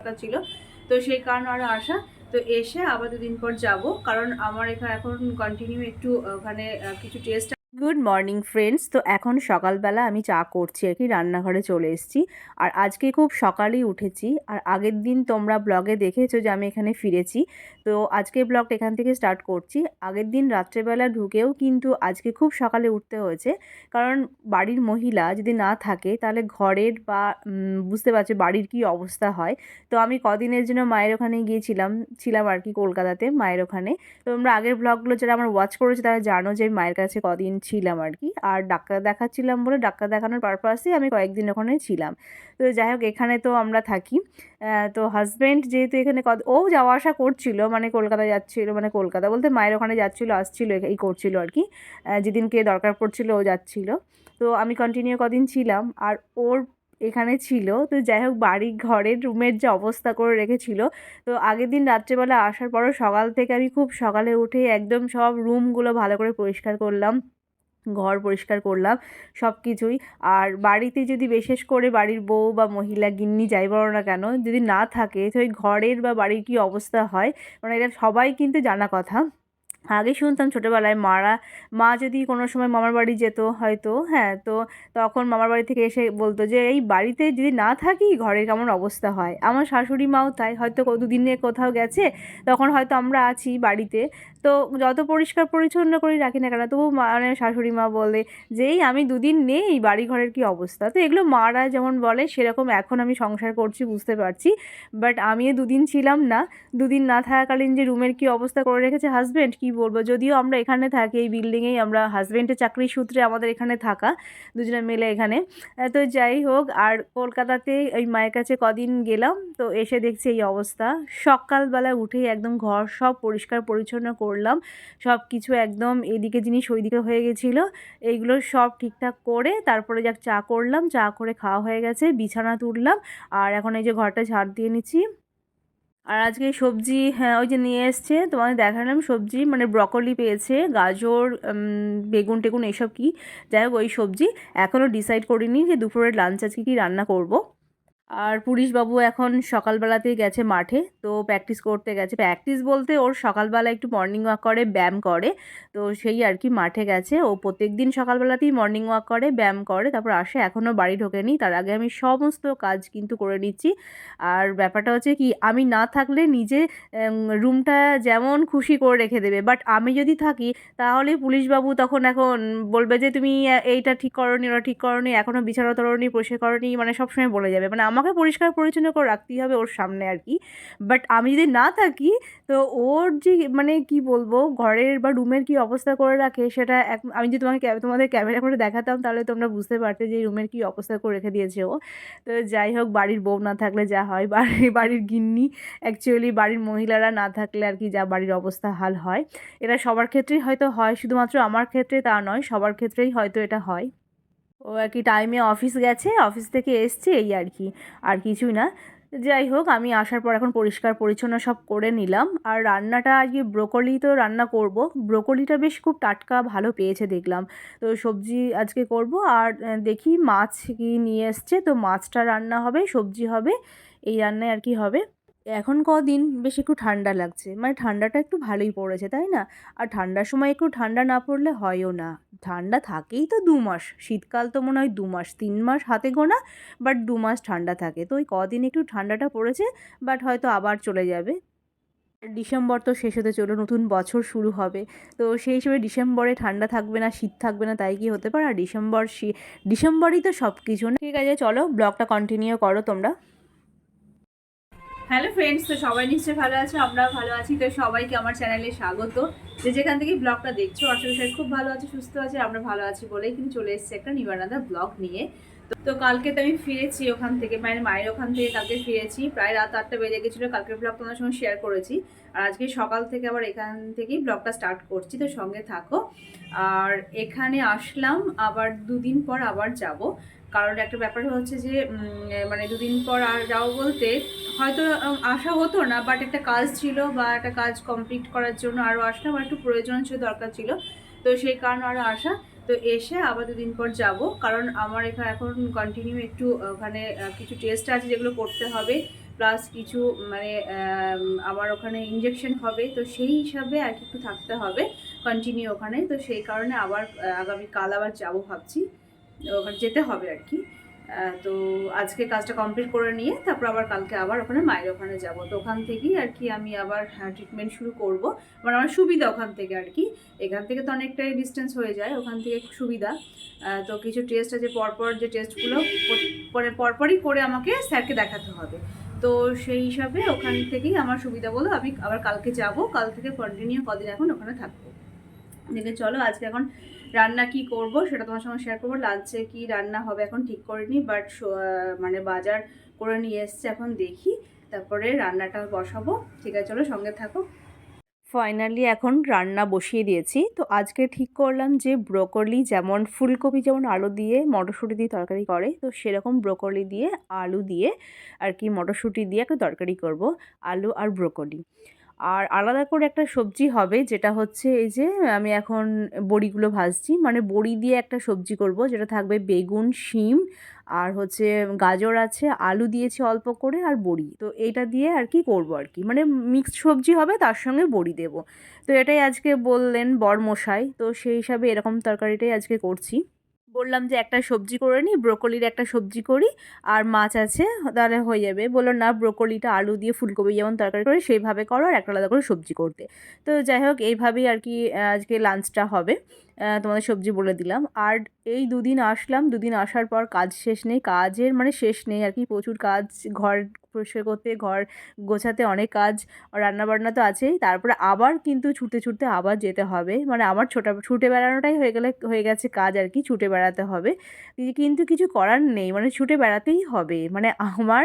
দরকার ছিল। তো সেই কারণে আরও আসা। তো এসে আবার দুদিন পর যাব। কারণ আমার এখানে এখন কন্টিনিউ একটু ওখানে কিছু টেস্ট গুড মর্নিং ফ্রেন্ডস। তো এখন সকালবেলা আমি চা করছি আর কি, রান্নাঘরে চলে এসেছি। আর আজকে খুব সকালেই উঠেছি। আর আগের দিন তোমরা ব্লগে দেখেছ যে আমি এখানে ফিরেছি। তো আজকে ব্লগটা এখান থেকে স্টার্ট করছি। আগের দিন রাত্রেবেলা ঢুকেও কিন্তু আজকে খুব সকালে উঠতে হয়েছে। কারণ বাড়ির মহিলা যদি না থাকে, তাহলে ঘরের বা বুঝতে পারছ বাড়ির কি অবস্থা হয়। তো আমি কদিনের জন্য মায়ের ওখানে গিয়েছিলাম, ছিলাম আর কি কলকাতাতে মায়ের ওখানে। তোমরা আগের ব্লগগুলো যারা আমার ওয়াচ করেছে, তারা জানো যে মায়ের কাছে কদিন ছিলাম আর কি আর ডাক্তার দেখাচ্ছিলাম বলে ডাক্তার দেখানোর পারপাসে আমি কয়েকদিন ওখানে ছিলাম। তো যাই হোক, এখানে তো আমরা থাকি। তো হাজব্যান্ড যেহেতু এখানে ও যাওয়া আসা করছিল মানে কলকাতা যাচ্ছিল মানে কলকাতা বলতে মায়ের ওখানে যাচ্ছিল, আসছিল, এই করছিল আর কি যেদিনকে দরকার পড়ছিল ও যাচ্ছিল। তো আমি কন্টিনিউ কদিন ছিলাম। আর ওর এখানে ছিল। তো যাই হোক, বাড়ি ঘরের রুমের যে অবস্থা করে রেখেছিল, তো আগের দিন রাত্রেবেলা আসার পরও সকাল থেকে আমি খুব সকালে উঠে একদম সব রুমগুলো ভালো করে পরিষ্কার করলাম। ঘর পরিষ্কার করলাম, সব কিছুই। আর বাড়িতে যদি বিশেষ করে বাড়ির বউ বা মহিলা, গিন্নি যাই বলো না কেন, যদি না থাকে, তো ওই ঘরের বা বাড়ির কী অবস্থা হয়? মানে এটা সবাই কিন্তু জানা কথা। আগে শুনতাম ছোটোবেলায় মারা, মা যদি কোনো সময় মামার বাড়ি যেত হয়তো হ্যাঁ তো তখন মামার বাড়ি থেকে এসে বলতো যে, এই বাড়িতে যদি না থাকি, ঘরের কেমন অবস্থা হয়? আমার শাশুড়ি মাও তাই, হয়তো দুদিনে কোথাও গেছে, তখন হয়তো আমরা আছি বাড়িতে। তো যত পরিষ্কার পরিচ্ছন্ন করে রাখি না কেন, তবু মানে শাশুড়ি মা বলে যে, এই আমি দুদিন নেই, বাড়ি ঘরের কী অবস্থা? তো এগুলো মারা যেমন বলে, সেরকম এখন আমি সংসার করছি, বুঝতে পারছি। বাট আমিও দুদিন ছিলাম না, দুদিন না থাকাকালীন যে রুমের কি অবস্থা করে রেখেছে হাজব্যান্ড, কি বলব? যদিও আমরা এখানে থাকি, এই বিল্ডিংয়েই আমরা হাজব্যান্ডের চাকরির সূত্রে আমাদের এখানে থাকা, দুজনে মিলে এখানে। তো যাই হোক, আর কলকাতাতে ওই মায়ের কাছে কদিন গেলাম, তো এসে দেখছি এই অবস্থা। সকালবেলা উঠেই একদম ঘর সব পরিষ্কার পরিচ্ছন্ন করলাম। সব কিছু একদম এদিকে জিনিস ওইদিকে হয়ে গেছিল। এইগুলো সব ঠিকঠাক করে তারপরে যাক চা করলাম। চা করে খাওয়া হয়ে গেছে, বিছানা তুললাম। আর এখন এই যে ঘরটা ঝাড় দিয়ে নিচ্ছি। আর আজকে সবজি হ্যাঁ ওই যে নিয়ে এসছে, তোমাদের দেখালাম সবজি মানে ব্রকলি পেয়েছে, গাজর বেগুন টেগুন এসব কি যাই হোক, ওই সবজি এখনও ডিসাইড করিনি যে দুপুরের লাঞ্চ আজকে কী রান্না করব। আর পুলিশবাবু এখন সকালবেলাতেই গেছে মাঠে, তো প্র্যাকটিস করতে গেছে। প্র্যাকটিস বলতে ওর সকালবেলা একটু মর্নিং ওয়াক করে, ব্যায়াম করে। তো সেই আর কি মাঠে গেছে। ও প্রত্যেক দিন সকালবেলাতেই মর্নিং ওয়াক করে, ব্যায়াম করে, তারপর আসে, এখনও বাড়ি ঢোকেনি। তার আগে আমি সমস্ত কাজ কিন্তু করে নিচ্ছি। আর ব্যাপারটা হচ্ছে কি, আমি না থাকলে নিজে রুমটা যেমন খুশি করে রেখে দেবে। বাট আমি যদি থাকি, তাহলে পুলিশবাবু তখন এখন বলবে যে, তুমি এইটা ঠিক করনি, ওটা ঠিক করনি, এখনও বিছানা তরণি পরিষ্কার করনি। মানে সবসময় বলে যাবে। মানে আমাকে পরিষ্কার পরিচ্ছন্ন করে রাখতেই হবে ওর সামনে আর কি। বাট আমি যদি না থাকি, তো ওর যে মানে কি বলব, ঘরের বা রুমের কি অবস্থা করে রাখে সেটা এক, আমি যদি তোমাকে তোমাদের ক্যামেরা করে দেখাতাম তাহলে তোমরা বুঝতে পারতে যে রুমের কি অবস্থা করে রেখে দিয়েছে ও। তো যাই হোক, বাড়ির বউ না থাকলে যা হয় বাড়ির বাড়ির গিন্নি অ্যাকচুয়ালি বাড়ির মহিলারা না থাকলে আর কি যা বাড়ির অবস্থা হাল হয়। এটা সবার ক্ষেত্রেই হয়তো হয়, শুধুমাত্র আমার ক্ষেত্রে তা নয়, সবার ক্ষেত্রেই হয়তো এটা হয়। ও আর কি টাইমে অফিস গেছে অফিস থেকে এসছে এই আর কি, আর কিছুই না। যাই হোক, আমি আসার পর এখন পরিষ্কার, পরিচ্ছন্ন সব করে নিলাম। আর রান্নাটা আজকে ব্রোকলি তো রান্না করব। ব্রোকলিটা বেশ খুব টাটকা, ভালো পেয়েছে দেখলাম। তো সবজি আজকে করব। আর দেখি মাছ কি নিয়ে এসছে। তো মাছটা রান্না হবে, সবজি হবে, এই রান্নায় আর কি হবে। এখন কদিন বেশ একটু ঠান্ডা লাগছে। মানে ঠান্ডাটা একটু ভালোই পড়েছে, তাই না? আর ঠান্ডার সময় একটু ঠান্ডা না পড়লে হয়ও না। ঠান্ডা থাকেই তো দু মাস। শীতকাল তো মনে হয় দু মাস, তিন মাস হাতে গোনা বাট দু মাস ঠান্ডা থাকে। তো ওই কদিন একটু ঠান্ডাটা পড়েছে বাট হয়তো আবার চলে যাবে। ডিসেম্বর তো শেষ হতে চলো নতুন বছর শুরু হবে। তো সেই হিসেবে ডিসেম্বরে ঠান্ডা থাকবে না, শীত থাকবে না, তাই কি হতে পারে? আর ডিসেম্বর ডিসেম্বরই তো সব কিছু না। ঠিক আছে, চলো ব্লগটা কন্টিনিউ করো তোমরা। হ্যালো ফ্রেন্ডস তো সবাই নিশ্চয়ই ভালো আছো? আমরাও ভালো আছি। তো সবাইকে আমার চ্যানেলে স্বাগত। যে যেখান থেকে ব্লগটা দেখছ, আশা করি খুব ভালো আছে, সুস্থ আছে, আমরা ভালো আছি বলেই কিন্তু চলে এসেছি একটা নিবারাদা ব্লগ নিয়ে। তো কালকে তো আমি ফিরেছি ওখান থেকে মানে মায়ের ওখান থেকে কালকে ফিরেছি। প্রায় রাত আটটা বেজে গেছিল, কালকের ব্লগ তোমার সঙ্গে শেয়ার করেছি। আর আজকে সকাল থেকে আবার এখান থেকেই ব্লগটা স্টার্ট করছি, তো সঙ্গে থাকো। আর এখানে আসলাম, আবার দুদিন পর আবার যাব। কারণ একটা ব্যাপার হচ্ছে যে মানে দুদিন পর আর যাও বলতে হয়তো আসা হতো না বাট একটা কাজ ছিল বা একটা কাজ কমপ্লিট করার জন্য আরও আসলাম আর একটু প্রয়োজন ছিল দরকার ছিল। তো সেই কারণে আরও আসা। তো এসে আবার দুদিন পর যাব কারণ আমার এখানে এখন কন্টিনিউ একটু ওখানে কিছু টেস্ট আছে যেগুলো করতে হবে প্লাস কিছু মানে আম, আমার ওখানে ইঞ্জেকশন হবে তো সেই হিসাবে আর একটু থাকতে হবে কন্টিনিউ ওখানে। তো সেই কারণে আবার আগামীকাল আবার যাব ভাবছি। ওখানে যেতে হবে আর কি। তো আজকে কাজটা কমপ্লিট করে নিয়ে তারপর আবার কালকে আবার ওখানে মায়ের ওখানে যাব। তো ওখান থেকেই আর কি আমি আবার ট্রিটমেন্ট শুরু করব। মানে আমার সুবিধা ওখান থেকে আর কি। এখান থেকে তো অনেকটাই ডিস্টেন্স হয়ে যায়, ওখান থেকে সুবিধা। তো কিছু টেস্ট আছে, পরপর যে টেস্টগুলো পরে পরপরই করে আমাকে স্যারকে দেখাতে হবে। তো সেই হিসাবে ওখান থেকেই আমার সুবিধা বলো, আমি আবার কালকে যাব, কাল থেকে কন্টিনিউ কদিন এখন ওখানে থাকব। দেখে চলো আজকে এখন রান্না কি করব সেটা তোমার সঙ্গে শেয়ার করব। লাঞ্চে কি রান্না হবে এখন ঠিক করিনি বাট মানে বাজার করে নিয়ে এসছে এখন দেখি। তারপরে রান্নাটা বসাবো। ঠিক আছে, চলো সঙ্গে থাকো। ফাইনালি এখন রান্না বসিয়ে দিয়েছি। তো আজকে ঠিক করলাম যে ব্রোকলি যেমন ফুলকপি যেমন আলু দিয়ে মটরশুঁটি দিয়ে তরকারি করে, তো সেরকম ব্রোকলি দিয়ে আলু দিয়ে আর কি মটরশুঁটি দিয়ে একটা তরকারি করব, আলু আর ব্রোকলি। আর আলাদা করে একটা সবজি হবে, যেটা হচ্ছে এই যে আমি এখন বড়িগুলো ভাজছি। মানে বড়ি দিয়ে একটা সবজি করব, যেটা থাকবে বেগুন, শিম আর হচ্ছে গাজর আছে, আলু দিয়েছি অল্প করে আর বড়ি। তো এইটা দিয়ে আর কি করব আর কি। মানে মিক্সড সবজি হবে, তার সঙ্গে বড়ি দেব। তো এটাই আজকে বললেন বর মশাই তো সেই হিসাবে এরকম তরকারিটাই আজকে করছি। বললাম যে একটা সবজি করে নিই ব্রোকলির একটা সবজি করি আর মাছ আছে, তাহলে হয়ে যাবে। বলল, না, ব্রোকলিটা আলু দিয়ে ফুলকপি যেমন তরকারি করে, সেইভাবে করো আর একটা আলাদা করে সবজি করতে। তো যাই হোক, এইভাবেই আর কি আজকে লাঞ্চটা হবে। তোমাদের সবজি বলে দিলাম। আর এই দুদিন আসলাম। দুদিন আসার পর কাজ শেষ নেই। কাজের মানে শেষ নেই আর কি, প্রচুর কাজ, ঘর পরিষ্কার করতে, ঘর গোছাতে অনেক কাজ, রান্নাবান্না তো আছেই। তারপরে আবার কিন্তু ছুটে ছুটতে আবার যেতে হবে। মানে আমার ছোটা, ছুটে বেড়ানোটাই হয়ে গেলে, হয়ে গেছে কাজ আর কি, ছুটে বেড়াতে হবে। কিন্তু কিছু করার নেই মানে ছুটে বেড়াতেই হবে। মানে আমার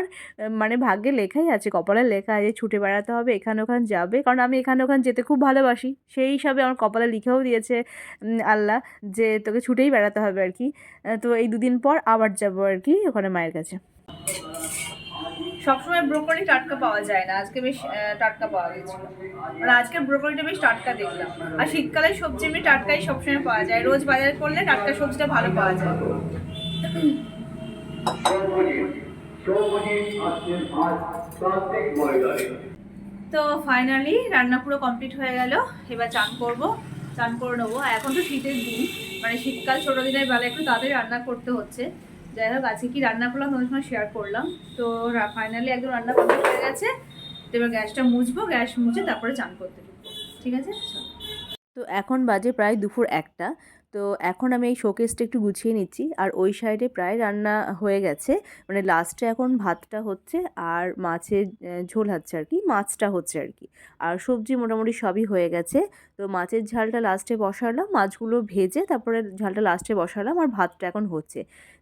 মানে ভাগ্যে লেখাই আছে, কপালে লেখা আছে, ছুটে বেড়াতে হবে, এখানে ওখানে যাবে। কারণ আমি এখানে ওখানে যেতে খুব ভালোবাসি। সেই হিসাবে আমার কপালে লিখেও দিয়েছে আল্লাহ যে তোকে ছুটেই বেড়াতে হবে আর কি। তো এই দুদিন পর আবার যাব আর কি, ওখানে মায়ের কাছে। সবসময় ব্রোকলি টাটকা পাওয়া যায় না। আজকে বেশ টাটকা পাওয়া গেছিল। মানে আজকের ব্রোকলিটা বেশ টাটকা দেখলাম। আর শীতকালে সবজি এমনি টাটকাই সবসময় পাওয়া যায়। রোজ বাজার করলে টাটকা সবজিটা ভালো পাওয়া যায়। তো ফাইনালি রান্না পুরো কমপ্লিট হয়ে গেল। এবার চান করব, চান করে নেব। আর এখন তো শীতের দিন। মানে শীতকাল ছোটো দিনের বেলা একটু তাড়াতাড়ি রান্না করতে হচ্ছে। যাই হোক, আজকে কি রান্না করলাম তোমাদের সময় শেয়ার করলাম। তো ফাইনালি একদম রান্না কমপ্লিট হয়ে গেছে। তো এবার গ্যাসটা মুছবো, গ্যাস মুছে তারপরে চান করতে ঠিক আছে? তো এখন বাজে প্রায় দুপুর একটা। তো এখন আমি এই শোকেসটা একটু গুছিয়ে নিচ্ছি। আর ওই সাইডে প্রায় রান্না হয়ে গেছে। মানে লাস্টে এখন ভাতটা হচ্ছে আর মাছের ঝোল হচ্ছে আর কি, মাছটা হচ্ছে আর কি। আর সবজি মোটামুটি সবই হয়ে গেছে। তো মাছের ঝালটা লাস্টে বসালাম, মাছগুলো ভেজে তারপরে ঝালটা লাস্টে বসালাম আর ভাতটা এখন হচ্ছে।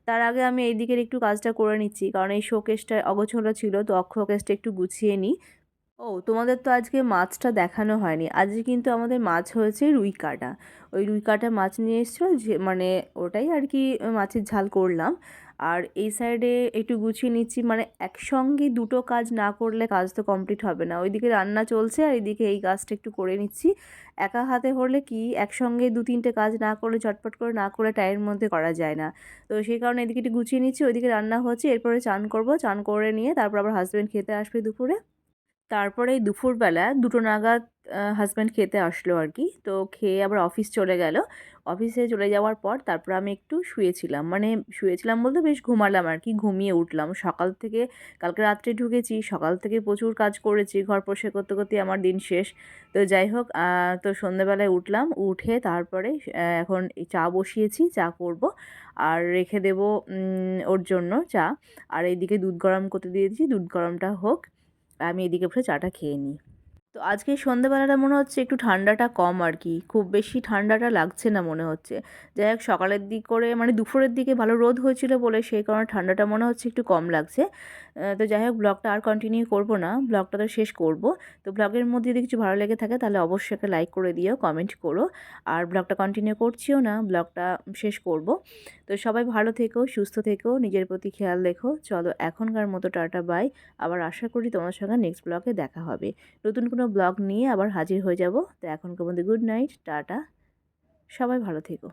তার আগে আমি এই দিকের একটু কাজটা করে নিচ্ছি। কারণ এই শোকেসটা অগোছলো ছিল, তো শোকেসটা একটু গুছিয়ে নিই। ও, তোমাদের তো আজকে মাছটা দেখানো হয়নি। আজকে কিন্তু আমাদের মাছ হয়েছে রুই কাটা। ওই রুই কাটা মাছ নিয়ে এসেছিল যে মানে ওটাই আর কি মাছের ঝাল করলাম। আর এই সাইডে একটু গুছিয়ে নিচ্ছি মানে একসঙ্গে দুটো কাজ না করলে কাজ তো কমপ্লিট হবে না। ওইদিকে রান্না চলছে আর এইদিকে এই কাজটা একটু করে নিচ্ছি। একা হাতে হলে কি, একসঙ্গে দু তিনটে কাজ না করলে, চটপট করে না করে টাইমের মধ্যে করা যায় না। তো সেই কারণে এদিকে একটু গুছিয়ে নিচ্ছি, ওইদিকে রান্না হচ্ছে, এরপরে চান করব। চান করে নিয়ে তারপর আবার হাজব্যান্ড খেতে আসবে দুপুরে। তারপরে দুপুরবেলা দুটো নাগাদ হাজব্যান্ড খেতে আসলো আর কি। তো খেয়ে আবার অফিস চলে গেল। অফিসে চলে যাওয়ার পর তারপর আমি একটু শুয়েছিলাম। মানে শুয়েছিলাম বলতে বেশ ঘুমালাম আর কি, ঘুমিয়ে উঠলাম। সকাল থেকে কালকে রাত্রে ঢুকেছি, সকাল থেকে প্রচুর কাজ করেছি, ঘর পরিষ্কার করতে করতে আমার দিন শেষ। তো যাই হোক তো সন্ধ্যেবেলায় উঠলাম, উঠে তারপরে এখন চা বসিয়েছি, চা করব আর রেখে দেব ওর জন্য চা। আর এইদিকে দুধ গরম করতে দিয়েছি, দুধ গরমটা হোক। আমি এদিকে উঠে চাটা খেয়ে নিই। তো আজকে সন্ধ্যেবেলাটা মনে হচ্ছে একটু ঠান্ডাটা কম আর কি। খুব বেশি ঠান্ডাটা লাগছে না মনে হচ্ছে। যাই হোক, সকালের দিক করে মানে দুপুরের দিকে ভালো রোদ হয়েছিল বলে সেই কারণে ঠান্ডাটা মনে হচ্ছে একটু কম লাগছে। তো যাই হোক, ব্লগটা আর কন্টিনিউ করব না। ব্লগটা তো শেষ করব। তো ব্লগের মধ্যে যদি কিছু ভালো লেগে থাকে, তাহলে অবশ্যই একটা লাইক করে দিও কমেন্ট করো। আর ব্লগটা কন্টিনিউ করছিও না, ব্লগটা শেষ করব। তো সবাই ভালো থেকো, সুস্থ থেকো, নিজের প্রতি খেয়াল রেখো। চলো এখনকার মতো টাটা বাই আবার আশা করি তোমার সঙ্গে নেক্সট ব্লগে দেখা হবে। নতুন কোনো ব্লগ নিয়ে আবার হাজির হয়ে যাব। তো এখনকার মধ্যে গুড নাইট, টাটা। সবাই ভালো থেকো।